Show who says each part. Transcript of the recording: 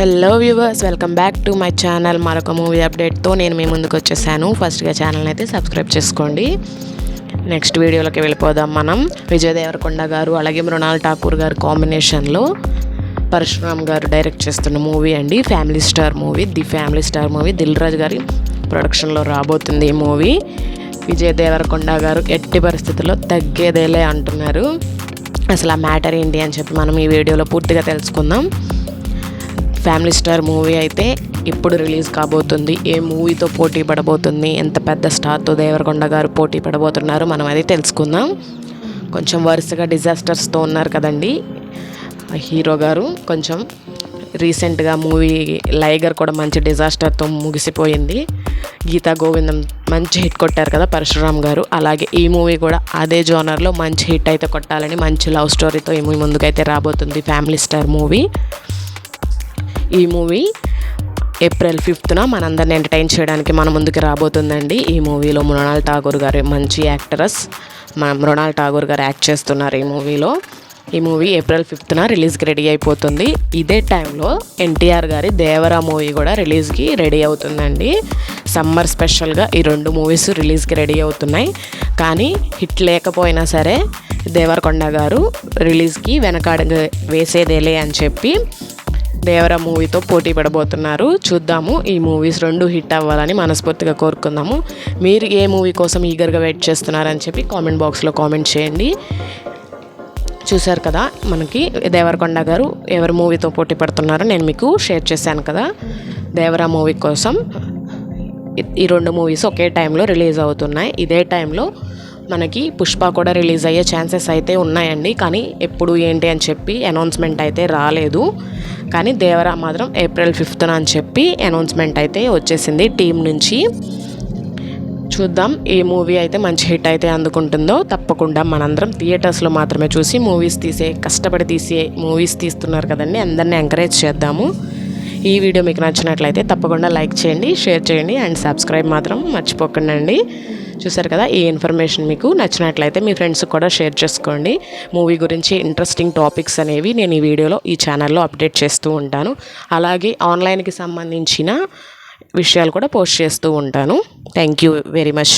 Speaker 1: Hello viewers welcome back to my channel మరొక movie అప్డేట్తో నేను మీ ముందుకు వచ్చేసాను. ఫస్ట్గా ఛానల్ అయితే సబ్స్క్రైబ్ చేసుకోండి. నెక్స్ట్ వీడియోలోకి వెళ్ళిపోదాం మనం. విజయ్ దేవరకొండ గారు అలాగే మృణాల్ ఠాకూర్ గారు కాంబినేషన్లో పరశురామ్ గారు డైరెక్ట్ చేస్తున్న మూవీ అండి. Family star movie the family star movie Dil Raju గారి ప్రొడక్షన్లో రాబోతుంది ఈ మూవీ విజయ్ దేవరకొండ గారు ఎట్టి పరిస్థితుల్లో తగ్గేదేలే అంటున్నారు. అసలు ఆ మ్యాటర్ ఏంటి అని చెప్పి మనం ఈ వీడియోలో పూర్తిగా తెలుసుకుందాం. ఫ్యామిలీ స్టార్ మూవీ అయితే ఇప్పుడు రిలీజ్ కాబోతుంది. ఏ మూవీతో పోటీ పడబోతుంది? ఎంత పెద్ద స్టార్తో దేవరకొండ గారు పోటీ పడబోతున్నారు? మనం అది తెలుసుకుందాం. కొంచెం వరుసగా డిజాస్టర్స్తో ఉన్నారు కదండి. హీరో గారు కొంచెం రీసెంట్గా మూవీ లైగర్ కూడా మంచి డిజాస్టర్తో ముగిసిపోయింది. గీతా గోవిందం మంచి హిట్ కొట్టారు కదా పరశురామ్ గారు. అలాగే ఈ మూవీ కూడా అదే జోనర్లో మంచి హిట్ అయితే కొట్టాలని మంచి లవ్ స్టోరీతో ఈ మూవీ ముందుకైతే రాబోతుంది ఫ్యామిలీ స్టార్ మూవీ ఈ మూవీ ఏప్రిల్ ఫిఫ్త్న మనందరిని ఎంటర్టైన్ చేయడానికి మన ముందుకు రాబోతుందండి. ఈ మూవీలో మృణాల్ ఠాగూర్ గారు మంచి యాక్టరస్. మన మృణాల్ ఠాగూర్ గారు యాక్ట్ చేస్తున్నారు ఈ మూవీలో. ఈ మూవీ ఏప్రిల్ ఫిఫ్త్న రిలీజ్కి రెడీ అయిపోతుంది. ఇదే టైంలో ఎన్టీఆర్ గారి దేవరా మూవీ కూడా రిలీజ్కి రెడీ అవుతుందండి. సమ్మర్ స్పెషల్గా ఈ రెండు మూవీస్ రిలీజ్కి రెడీ అవుతున్నాయి. కానీ హిట్ లేకపోయినా సరే దేవరకొండ గారు రిలీజ్కి వెనకాడ వేసేదేలే అని చెప్పి దేవర మూవీతో పోటీ పడబోతున్నారు. చూద్దాము. ఈ మూవీస్ రెండు హిట్ అవ్వాలని మనస్ఫూర్తిగా కోరుకుందాము. మీరు ఏ మూవీ కోసం ఈగర్గా వెయిట్ చేస్తున్నారని చెప్పి కామెంట్ బాక్స్లో కామెంట్ చేయండి. చూశారు కదా మనకి దేవరకొండ గారు ఎవరి మూవీతో పోటీ పడుతున్నారో నేను మీకు షేర్ చేశాను కదా. దేవరా మూవీ కోసం ఈ రెండు మూవీస్ ఒకే టైంలో రిలీజ్ అవుతున్నాయి. ఇదే టైంలో మనకి పుష్ప కూడా రిలీజ్ అయ్యే ఛాన్సెస్ అయితే ఉన్నాయండి. కానీ ఎప్పుడు ఏంటి అని చెప్పి అనౌన్స్మెంట్ అయితే రాలేదు. కానీ దేవరా మాత్రం ఏప్రిల్ ఫిఫ్త్న అని చెప్పి అనౌన్స్మెంట్ అయితే వచ్చేసింది టీం నుంచి. చూద్దాం ఏ మూవీ అయితే మంచి హిట్ అయితే అందుకుంటుందో. తప్పకుండా మనందరం థియేటర్స్లో మాత్రమే చూసి మూవీస్ తీసే కష్టపడి తీసే మూవీస్ తీస్తున్నారు కదండి. అందరినీ ఎంకరేజ్ చేద్దాము. ఈ వీడియో మీకు నచ్చినట్లయితే తప్పకుండా లైక్ చేయండి షేర్ చేయండి అండ్ సబ్స్క్రైబ్ మాత్రం మర్చిపోకండి చూసారు కదా ఈ ఇన్ఫర్మేషన్ మీకు నచ్చినట్లయితే మీ ఫ్రెండ్స్కి కూడా షేర్ చేసుకోండి. మూవీ గురించి ఇంట్రెస్టింగ్ టాపిక్స్ అనేవి నేను ఈ వీడియోలో ఈ ఛానల్లో అప్డేట్ చేస్తూ ఉంటాను. అలాగే ఆన్లైన్కి సంబంధించిన విషయాలు కూడా పోస్ట్ చేస్తూ ఉంటాను. Thank you very much.